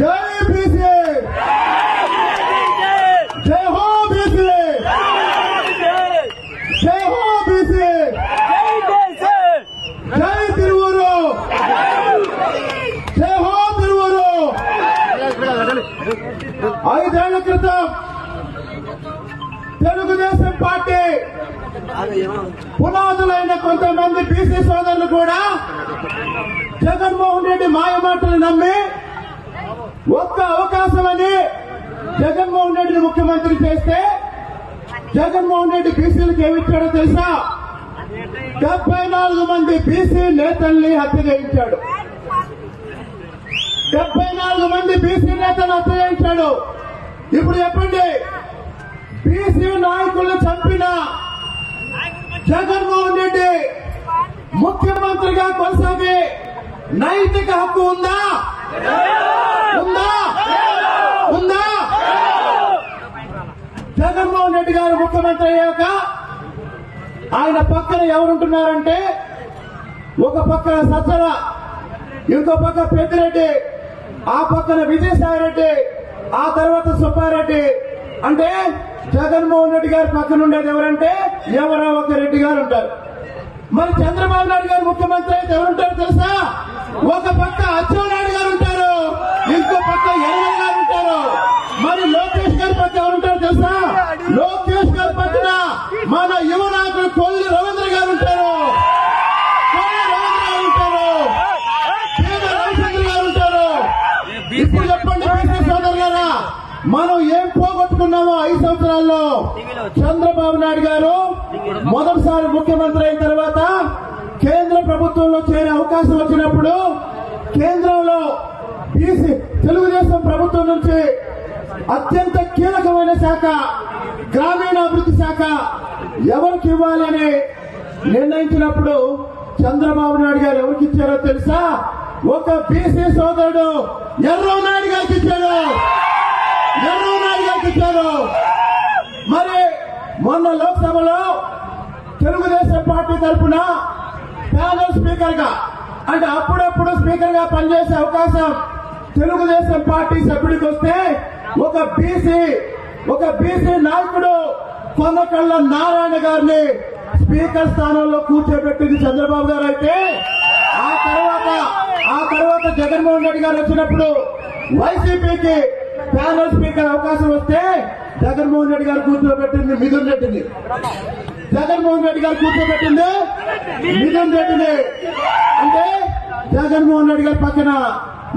జై బీసీ! జై హో బీసీ! జై హో బీసీ! జై తిరువురు! జై హో తిరువురు! ఐదేళ్ళ క్రితం తెలుగుదేశం పార్టీ పునాదులైన కొంతమంది బీసీ సోదరులు కూడా జగన్మోహన్ రెడ్డి మాయమాటలు నమ్మి ఒక్క అవకాశం అని జగన్మోహన్ రెడ్డిని ముఖ్యమంత్రి చేస్తే జగన్మోహన్ రెడ్డి బీసీలకు ఏమిచ్చాడో తెలుసా? డెబ్బై నాలుగు మంది బీసీ నేతల్ని హత్య చేయించాడు. డెబ్బై నాలుగు మంది బీసీ నేతలు హత్య చేయించాడు. ఇప్పుడు చెప్పండి బీసీ నాయకులను చంపిన జగన్మోహన్ రెడ్డి ముఖ్యమంత్రిగా కొనసాగి నైతిక హక్కు ఉందా? ఉందా? ఉందా? జగన్మోహన్ రెడ్డి గారు ముఖ్యమంత్రి అయ్యాక ఆయన పక్కన ఎవరుంటున్నారంటే ఒక పక్కన సజ్జల ఇంకో పక్క పెద్దిరెడ్డి ఆ పక్కన విజయసాయిరెడ్డి ఆ తర్వాత సుబ్బారెడ్డి. అంటే జగన్మోహన్ రెడ్డి గారి పక్కన ఉండేది ఎవరంటే ఎవరో ఒక రెడ్డి గారు ఉంటారు. మరి చంద్రబాబు నాయుడు గారు ముఖ్యమంత్రి అయితే ఎవరుంటారు తెలుసా? ఒక పక్క అచ్చెన్నాయుడు గారు ఉంటారు ఇంకో పక్క ఎర్ర గారు ఉంటారు. మరి లోకేష్ గారి పక్క ఎవరుంటారు తెలుసా? లోకేష్ గారి పక్కన మన యువ నాయకుడు కొల్లి రవీంద్ర గారు ఉంటారు. కొల్లి రవీంద్ర గారు ఉంటారు. పేద గారు ఉంటారు. ఇప్పుడు చెప్పండి సోదరు గారా మనం ఏం పోగొట్టుకున్నామో ఐదు సంవత్సరాల్లో? చంద్రబాబు నాయుడు గారు మొదటిసారి ముఖ్యమంత్రి అయిన తర్వాత కేంద్ర ప్రభుత్వంలో చేరే అవకాశం వచ్చినప్పుడు కేంద్రంలో బీసీ తెలుగుదేశం ప్రభుత్వం నుంచి అత్యంత కీలకమైన శాఖ గ్రామీణాభివృద్ధి శాఖ ఎవరికి ఇవ్వాలని నిర్ణయించినప్పుడు చంద్రబాబు నాయుడు గారు ఎవరికి ఇచ్చారో తెలుసా? ఒక బీసీ సోదరుడు ఎర్రో నాయుడు గారికి ఇచ్చాడు. ఎర్రో నాయుడు గారికి ఇచ్చారు మరి మొన్న లోక్సభలో తెలుగుదేశం పార్టీ తరఫున ప్యానల్ స్పీకర్గా అంటే అప్పుడప్పుడు స్పీకర్గా పనిచేసే అవకాశం తెలుగుదేశం పార్టీ సభ్యుడికి వస్తే ఒక బీసీ ఒక బీసీ నాయకుడు కొనకళ్ళ నారాయణ గారిని స్పీకర్ స్థానంలో కూర్చోబెట్టింది చంద్రబాబు గారు అయితే ఆ తర్వాత ఆ తర్వాత జగన్మోహన్ రెడ్డి గారు వచ్చినప్పుడు వైసీపీకి ప్యానల్ స్పీకర్ అవకాశం వస్తే జగన్మోహన్ రెడ్డి గారు కూర్చోబెట్టింది మిథున్ రెడ్డిని. జగన్మోహన్ రెడ్డి గారు కూర్చోబెట్టింది మిథున్ రెడ్డిని. అంటే జగన్మోహన్ రెడ్డి గారి పక్కన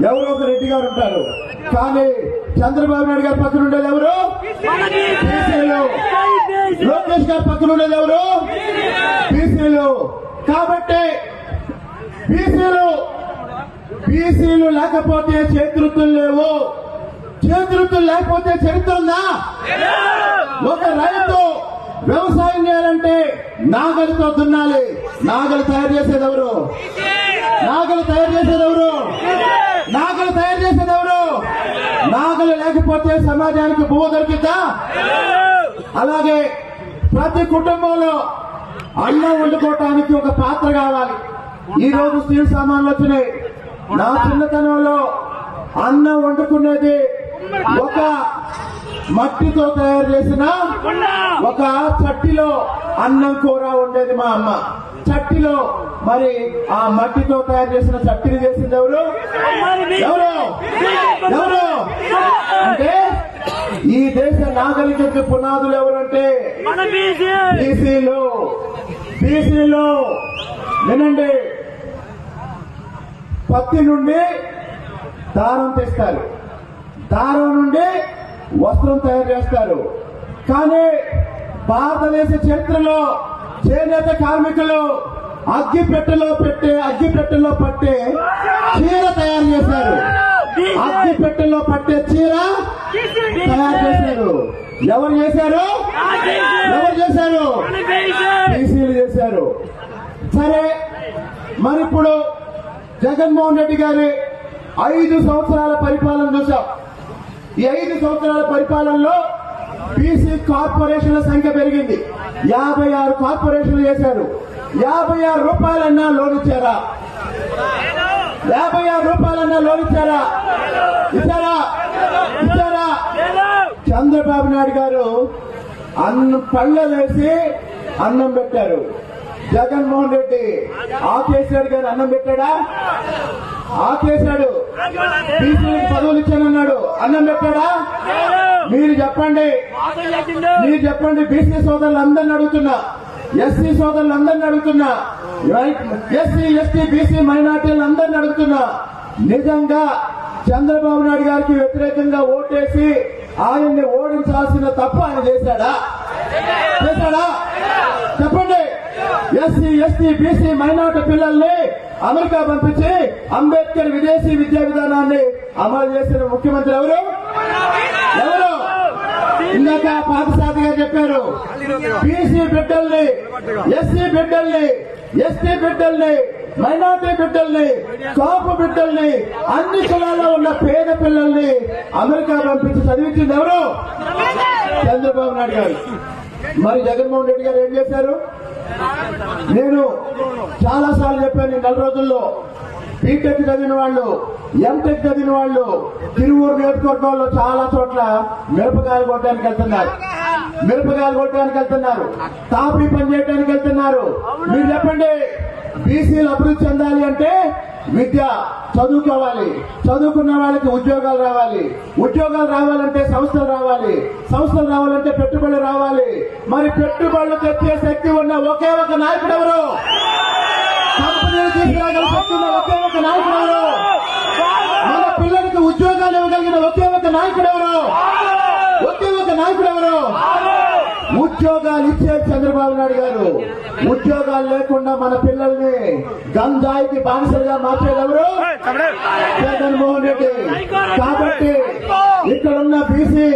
ఎవరో ఒక రెడ్డి గారు ఉంటారు. కానీ చంద్రబాబు నాయుడు గారి పక్కన ఉండేది ఎవరు? లోకేష్ గారి పక్కన ఉండేది ఎవరు? బీసీలు. కాబట్టి బీసీలు బీసీలు లేకపోతే చేతృత్వం లేవు. చేతులుతులు లేకపోతే చరిత్ర ఉందా? ఒక రైతు వ్యవసాయం చేయాలంటే నాగలితో దున్నాలి. నాగలి తయారు చేసేదెవరు నాగలు నాగలి తయారు చేసేదెవరు నాగలు నాగలి తయారు చేసేదెవరు నాగలు నాగలి లేకపోతే సమాజానికి భూమ దొరికిద్దా? అలాగే ప్రతి కుటుంబంలో అన్నం వండుకోవటానికి ఒక పాత్ర కావాలి. ఈ రోజు స్టీల్ సామాన్లు వచ్చినాయి. నా చిన్నతనంలో అన్నం వండుకునేది ఒక మట్టితో తయారు చేసిన ఒక చట్టిలో అన్నం కూర ఉండేది మా అమ్మ. చట్టిలో మరి ఆ మట్టితో తయారు చేసిన చట్టిని చేసింది ఎవరు? ఎవరు? ఎవరు? అంటే ఈ దేశ నాగరికతకి పునాదులు ఎవరంటే? బీసీలు. బీసీలు. వినండి. పత్తి నుండి దారం తెస్తారు. దారం నుండి వస్త్రం తయారు చేస్తారు. కానీ భారతదేశ చరిత్రలో చేనేత కార్మికులు అగ్గి పెట్టెలో పెట్టే అగ్గి పెట్టెలో పట్టే చీర తయారు చేశారు. అగ్గి పెట్టెలో పట్టే చీర తయారు చేశారు. ఎవరు చేశారు? ఎవరు చేశారు? బీసీలు చేశారు. సరే మరి ఇప్పుడు జగన్మోహన్ రెడ్డి గారి ఐదు సంవత్సరాల పరిపాలన చూసాం ఈ ఐదు సంవత్సరాల పరిపాలనలో బీసీ కార్పొరేషన్ల సంఖ్య పెరిగింది. యాభై ఆరు కార్పొరేషన్లు చేశారు. యాభై ఆరు రూపాయలన్నా లోన్ ఇచ్చారా? యాభై ఆరు రూపాయలన్నా లోన్ ఇచ్చారా? ఇచ్చారా? ఇచ్చారా? చంద్రబాబు నాయుడు గారు అన్నం పళ్ళలేసి అన్నం పెట్టారు. జగన్మోహన్ రెడ్డి ఆకేశాడు గారు అన్నం పెట్టాడా? ఆకేశాడు బీసీలకు పదవులు ఇచ్చానన్నాడు అన్నం పెట్టాడా మీరు చెప్పండి. మీరు చెప్పండి. బీసీ సోదరులు అందరిని అడుగుతున్నా. ఎస్సీ సోదరులు అందరిని అడుగుతున్నా. ఎస్సీ ఎస్టీ బీసీ మైనార్టీలను అందరిని అడుగుతున్నా. నిజంగా చంద్రబాబు నాయుడు గారికి వ్యతిరేకంగా ఓటేసి ఆయన్ని ఓడించాల్సిన తప్పు ఆయన చేశాడా? చేశాడా? చెప్పండి. ఎస్సీ ఎస్టీ బీసీ మైనార్టీ పిల్లల్ని అమెరికా పంపించి అంబేద్కర్ విదేశీ విద్యా విధానాన్ని అమలు చేసిన ముఖ్యమంత్రి ఎవరు? ఎవరు? ఇందాక పాదసాది గారు చెప్పారు. బీసీ బిడ్డల్ని ఎస్సీ బిడ్డల్ని ఎస్టీ బిడ్డల్ని మైనార్టీ బిడ్డల్ని కాపు బిడ్డల్ని అన్ని కులాల్లో ఉన్న పేద పిల్లల్ని అమెరికా పంపించి చదివించింది ఎవరు? చంద్రబాబు నాయుడు గారు. మరి జగన్మోహన్ రెడ్డి గారు ఏం చేశారు? నేను చాలా సార్లు చెప్పాను ఈ నెల రోజుల్లో. బీటెక్ చదివిన వాళ్ళు ఎంటెక్ చదివిన వాళ్ళు తిరువూరు నియోజకవర్గంలో చాలా చోట్ల మిరపకాయలు కొట్టడానికి వెళ్తున్నారు. మిరపకాయలు కొట్టడానికి వెళ్తున్నారు. తాపీ పని చేయడానికి వెళ్తున్నారు. మీరు చెప్పండి. బీసీలు అభివృద్ధి చెందాలి అంటే విద్య చదువుకోవాలి. చదువుకున్న వాళ్ళకి ఉద్యోగాలు రావాలి. ఉద్యోగాలు రావాలంటే సంస్థలు రావాలి. సంస్థలు రావాలంటే పెట్టుబడులు రావాలి. మరి పెట్టుబడులు తెచ్చే శక్తి ఉన్న ఒకే ఒక నాయకుడు ఎవరు? కంపెనీలు తీసుకురాగల శక్తి ఉన్న ఒకే ఒక నాయకుడు ఎవరు? మన పిల్లలకి ఉద్యోగాలు ఇవ్వగలిగిన ఒకే ఒక నాయకుడు ఎవరు? ఒకే ఒక నాయకుడు ఎవరు? ఉద్యోగాలు ఇచ్చే చంద్రబాబు నాయుడు గారు. ఉద్యోగాలు లేకుండా మన పిల్లల్ని గంజాయికి బానిసలుగా మార్చేది ఎవరు జగన్మోహన్ రెడ్డి. కాబట్టి ఇక్కడున్న బీసీ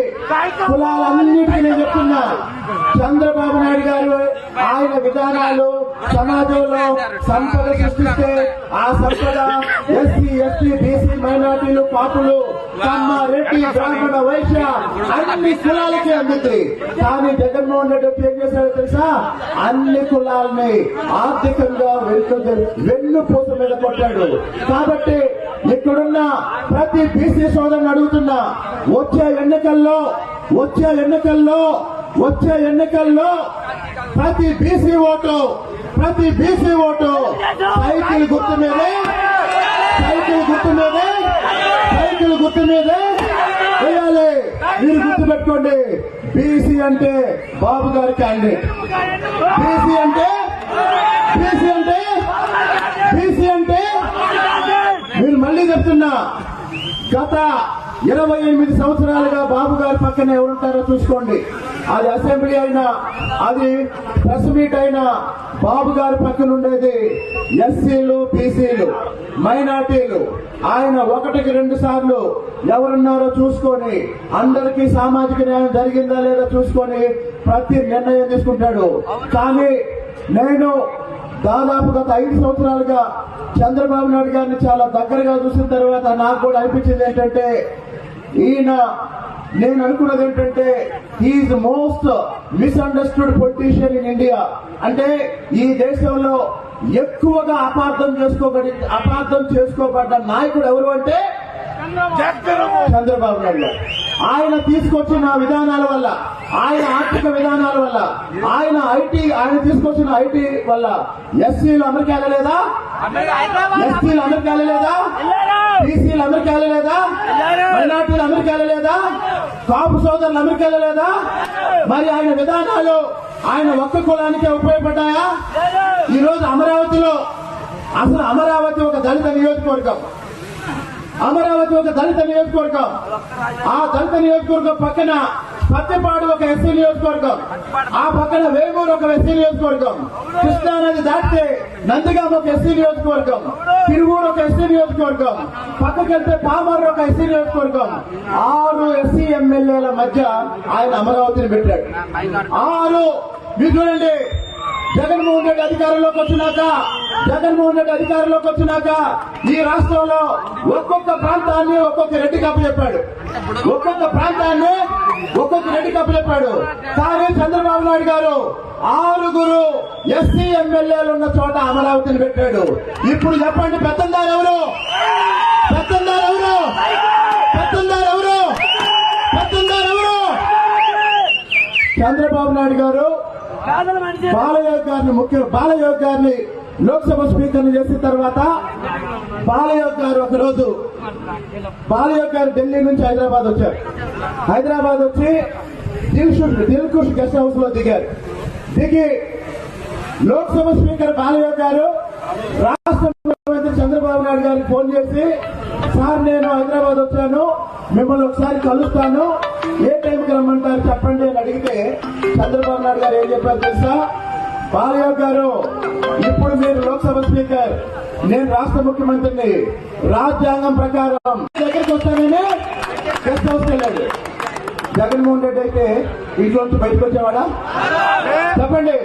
కులాలన్నిటికీ నేను చెప్తున్నా. చంద్రబాబు నాయుడు గారు ఆయన విధానాలు సమాజంలో సంపద సృష్టిస్తే ఆ సంపద ఎస్సీ ఎస్టీ బీసీ మైనార్టీలు పాపులు కమ్మ రెడ్డి బ్రాహ్మణ వైశ్య అన్ని కులాలకి అందుతుంది కానీ జగన్మోహన్ రెడ్డి ఏం చేశాడో తెలుసా? అన్ని కులాలని ఆర్థికంగా వెన్ను వెన్నుపూస మీద కొట్టాడు. కాబట్టి ఇక్కడున్న ప్రతి బీసీ సోదరుని అడుగుతున్నా వచ్చే ఎన్నికల్లో వచ్చే ఎన్నికల్లో వచ్చే ఎన్నికల్లో ప్రతి బీసీ ఓటు ప్రతి బీసీ ఓటు సైకిల్ గుర్తు మీదే సైకిల్ గుర్తు మీదే సైకిల్ గుర్తు మీదే వేయాలి. మీరు గుర్తు పెట్టుకోండి బీసీ అంటే బాబు గారి క్యాండిడేట్ బీసీ అంటే బీసీ అంటే బీసీ అంటే మీరు మళ్ళీ చెప్తున్నా గత ఇరవై ఎనిమిది సంవత్సరాలుగా బాబు గారి పక్కన ఎవరుంటారో చూసుకోండి. అది అసెంబ్లీ అయినా అది ప్రెస్ మీట్ అయినా బాబు గారి పక్కన ఉండేది ఎస్సీలు బీసీలు మైనార్టీలు. ఆయన ఒకటికి రెండు సార్లు ఎవరున్నారో చూసుకొని అందరికీ సామాజిక న్యాయం జరిగిందా లేదా చూసుకొని ప్రతి నిర్ణయం తీసుకుంటాడు. కానీ నేను దాదాపు గత ఐదు సంవత్సరాలుగా చంద్రబాబు నాయుడు గారిని చాలా దగ్గరగా చూసిన తర్వాత నాకు కూడా అనిపించింది ఏంటంటే ఈయన నేను అనుకున్నది ఏంటంటే he is most misunderstood politician in India అంటే ఈ దేశంలో ఎక్కువగా అపార్థం చేసుకోబడి అపార్థం చేసుకోబడ్డ నాయకుడు ఎవరు అంటే? చంద్రబాబు నాయుడు ఆయన తీసుకొచ్చిన విధానాల వల్ల ఆయన ఆర్థిక విధానాల వల్ల ఆయన ఐటీ ఆయన తీసుకొచ్చిన ఐటీ వల్ల ఎస్సీలు అమెరికా వెళ్ళలేదా ఎస్సీలు అమెరికా వెళ్ళలేదా బీసీలు అమెరికా వెళ్ళలేదా? మైనార్టీలు అమెరికా వెళ్ళలేదా? కాపు సోదరులు అమెరికా వెళ్ళలేదా? మరి ఆయన విధానాలు ఆయన ఒక్క కులానికే ఉపయోగపడ్డాయా? ఈ రోజు అమరావతిలో అసలు అమరావతి ఒక దళిత నియోజకవర్గం. అమరావతి ఒక దళిత నియోజకవర్గం. ఆ దళిత నియోజకవర్గం పక్కన పత్తిపాడు ఒక ఎస్సీ నియోజకవర్గం. ఆ పక్కన వేగూరు ఒక ఎస్సీ నియోజకవర్గం. కృష్ణానది దాటితే నందిగామ ఒక ఎస్సీ నియోజకవర్గం. తిరువూరు ఒక ఎస్సీ నియోజకవర్గం. పక్కకెళ్తే పామర్ ఒక ఎస్సీ నియోజకవర్గం. ఆరు ఎస్సీ ఎమ్మెల్యేల మధ్య ఆయన అమరావతిని పెట్టాడు. ఆరు మీరు చూడండి జగన్మోహన్ రెడ్డి అధికారంలోకి వచ్చినాక జగన్మోహన్ రెడ్డి అధికారంలోకి వచ్చినాక ఈ రాష్ట్రంలో ఒక్కొక్క ప్రాంతాన్ని ఒక్కొక్క రెడ్డి చెప్పాడు. ఒక్కొక్క ప్రాంతాన్ని ఒక్కొక్క రెడ్డి చెప్పాడు. కానీ చంద్రబాబు నాయుడు గారు ఆరుగురు ఎస్సీ ఎమ్మెల్యేలు ఉన్న చోట అమరావతిని పెట్టాడు. ఇప్పుడు చెప్పండి పెత్తందారు ఎవరు? పెత్తందారు ఎవరు? పెత్తందారు ఎవరు? పెత్తందారు ఎవరు? చంద్రబాబు నాయుడు గారు బాలయోగ్ గారిని ముఖ్య బాలయోగ్ గారిని లోక్సభ స్పీకర్ చేసిన తర్వాత బాలయోగ్ గారు ఒకరోజు బాలయోగ్ గారు ఢిల్లీ నుంచి హైదరాబాద్ వచ్చారు. హైదరాబాద్ వచ్చి దిల్షుక్ దిల్కుష్ గెస్ట్ హౌస్లో దిగారు. దిగి లోక్సభ స్పీకర్ బాలయోగ్ గారు రాష్ట్ర ముఖ్యమంత్రి చంద్రబాబు నాయుడు గారికి ఫోన్ చేసి సార్ నేను హైదరాబాద్ వచ్చాను. మిమ్మల్ని ఒకసారి కలుస్తాను. ఏ టైంకి రమ్మంటారు చెప్పండి అని అడిగితే చంద్రబాబు నాయుడు గారు ఏం చెప్పారు తెలుసా? బాలయోగ్ గారు ఇప్పుడు మీరు లోక్సభ స్పీకర్ నేను రాష్ట్ర ముఖ్యమంత్రిని. రాజ్యాంగం ప్రకారం. దగ్గరికి వస్తానని గెస్ట్ హౌస్ వెళ్ళాడు జగన్మోహన్ రెడ్డి అయితే ఇంట్లోంచి బయటకు వచ్చేవాడా? చెప్పండి.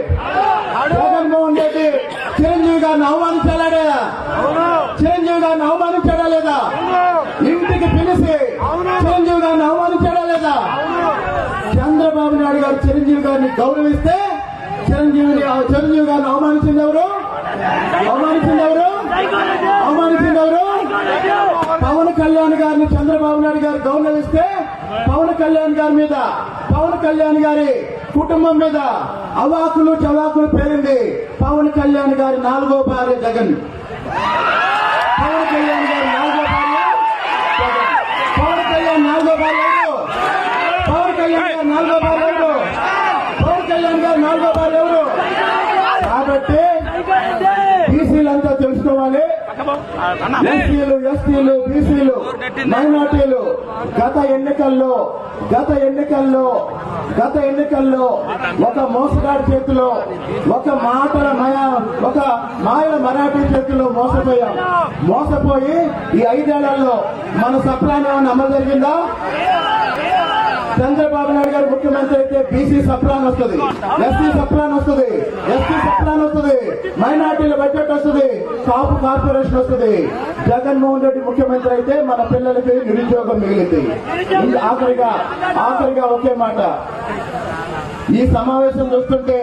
జగన్మోహన్ రెడ్డి చిరంజీవి గారిని అవమానించాలా లేదా చిరంజీవి గారిని అవమానించాడా లేదా? ఇంటికి పిలిచి చిరంజీవి గారిని అవమానించాడా లేదా చంద్రబాబు నాయుడు గారు చిరంజీవి గారిని గౌరవిస్తే చిరంజీవిని చిరంజీవి గారిని అవమానించింది ఎవరు? అవమానించింది ఎవరు? అవమానించింది ఎవరు? పవన్ కళ్యాణ్ గారిని చంద్రబాబు నాయుడు గారు గౌరవిస్తే పవన్ కళ్యాణ్ గారి మీద పవన్ కళ్యాణ్ గారి కుటుంబం మీద అవాకులు చవాకులు పేరింది పవన్ కళ్యాణ్ గారి నాలుగో భార్య జగన్. పవన్ కళ్యాణ్ గారి నాలుగో భార్య పవన్ కళ్యాణ్ నాలుగో భార్య పవన్ కళ్యాణ్ గారి నాలుగో భార్య ఎవరు పవన్ కళ్యాణ్ గారి నాలుగో భార్య ఎవరు కాబట్టి బీసీలంతా తెలుసుకోవాలి ఎస్సీలు ఎస్టీలు బీసీలు మైనార్టీలు గత ఎన్నికల్లో గత ఎన్నికల్లో గత ఎన్నికల్లో ఒక మోసగాడి చేతిలో ఒక మాటల మయ ఒక మాయల మరాఠీ చేతిలో మోసపోయాం. మోసపోయి ఈ ఐదేళ్ళలో మన సప్లాన్ ఏమైనా అమలు జరిగిందా? చంద్రబాబు నాయుడు గారు ముఖ్యమంత్రి అయితే బీసీ సప్లాన్ వస్తుంది. ఎస్సీ సప్లాన్ వస్తుంది. ఎస్టీ సప్లాన్ వస్తుంది. మైనార్టీల బడ్జెట్ వస్తుంది. కాపు కార్పొరేషన్ వస్తుంది. జగన్మోహన్ రెడ్డి ముఖ్యమంత్రి అయితే మన పిల్లలకి నిరుద్యోగం మిగిలింది. ఇది ఆఖరిగా ఆఖరిగా ఒకే మాట. ఈ సమావేశం చూస్తుంటే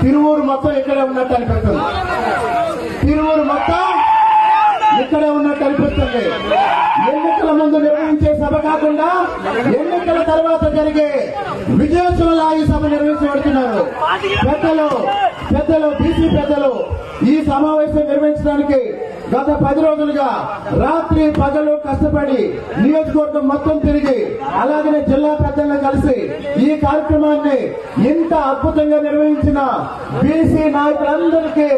తిరువూరు మొత్తం ఇక్కడే ఉన్నట్టు అనిపిస్తుంది. తిరువూరు మొత్తం ఇక్కడే ఉన్నట్టు అనిపిస్తుంది. ఎన్నికల ముందు నిర్వహించే సభ కాకుండా ఎన్నికల తర్వాత జరిగే విజయోత్సవాల సభ నిర్వహించబడుతున్నారు. పెద్దలు పెద్దలు బీసీ పెద్దలు ఈ సమావేశం నిర్వహించడానికి గత పది రోజులుగా రాత్రి పగలు కష్టపడి నియోజకవర్గం మొత్తం తిరిగి అలాగనే జిల్లా పెద్దలను కలిసి ఈ కార్యక్రమాన్ని ఇంత అద్భుతంగా నిర్వహించిన బీసీ నాయకులందరికీ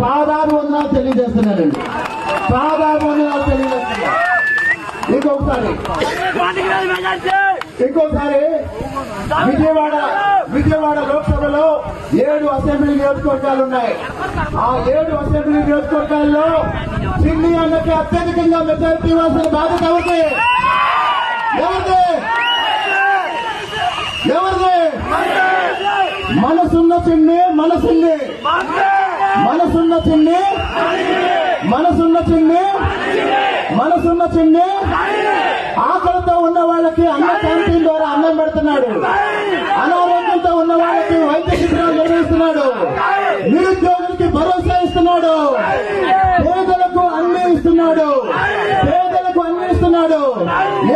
పాదాలు ఉన్నా తెలియజేస్తున్నానండి. పాదాలు ఉన్నా ఇంకొకసారి. ఇంకోసారి విజయవాడ విజయవాడ లోక్సభలో ఏడు అసెంబ్లీ నియోజకవర్గాలు ఉన్నాయి. ఆ ఏడు అసెంబ్లీ నియోజకవర్గాల్లో చిన్ని అన్నకి అత్యధికంగా మెజారిటీ ఇవ్వాల్సిన బాధ్యత ఎవరిది? ఎవరిది? ఎవరిది? మనసున్న చిన్ని మనసుంది. మనసున్న చిన్ని మనసున్న చిన్ని. మనసున్న చిన్ని ఆకలితో ఉన్న వాళ్ళకి అన్న క్యాంటీన్ ద్వారా అన్నం పెడుతున్నాడు. అనారోగ్యంతో ఉన్న వాళ్ళకి వైద్య శిబిరాలు నిర్వహిస్తున్నాడు. నిరుద్యోగులకి భరోసా ఇస్తున్నాడు. పేదలకు అన్ని ఇస్తున్నాడు. పేదలకు అన్ని ఇస్తున్నాడు.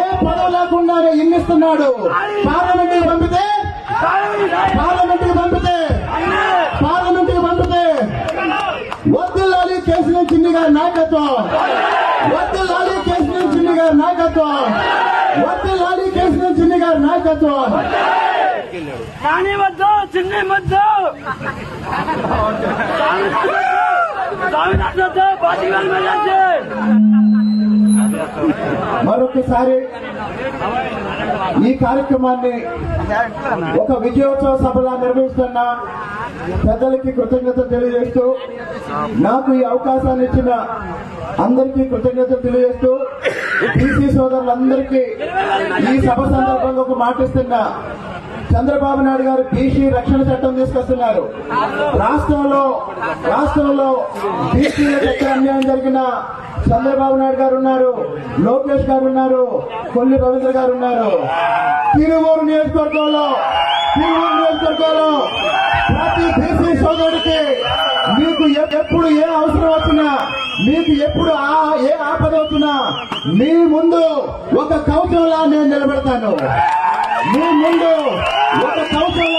ఏ పదవి లేకుండానే ఇన్ని ఇస్తున్నాడు. పార్లమెంట్ పంపితే? పార్లమెంట్ పంపితే? పార్లమెంట్ పంపితే? వద్దులాలి కేసుల చిన్ని గారి నాయకత్వం నాయకత్వం. వద్దులాలి కేసుల చిన్ని గారి నాయకత్వం. కానీ వద్దు చిన్ని వద్దు వద్దు మరొకసారి ఈ కార్యక్రమాన్ని ఒక విజయోత్సవ సభలా నిర్వహిస్తున్న పెద్దలకి కృతజ్ఞత తెలియజేస్తూ నాకు ఈ అవకాశాన్ని ఇచ్చిన అందరికీ కృతజ్ఞతలు తెలియజేస్తూ బీసీ సోదరులందరికీ ఈ సభ సందర్భంగా ఒక మాటిస్తున్నా చంద్రబాబు నాయుడు గారు బీసీ రక్షణ చట్టం తీసుకొస్తున్నారు. రాష్ట్రంలో రాష్ట్రంలో బీసీలకు ఎక్కడ అన్యాయం జరిగిన చంద్రబాబు నాయుడు గారు ఉన్నారు లోకేష్ గారు ఉన్నారు కొల్లి రవీంద్ర గారు ఉన్నారు. తిరువూరు నియోజకవర్గంలో తిరువూరు నియోజకవర్గంలో ప్రతి బీసీ సోదరుడికి మీకు ఎప్పుడు ఏ అవసరం వచ్చినా మీకు ఎప్పుడు ఆ- ఏ ఆపద వచ్చినా మీ ముందు ఒక కవచంలా నేను నిలబెడతాను. మీ ముందు ఒక సంవత్సరంలో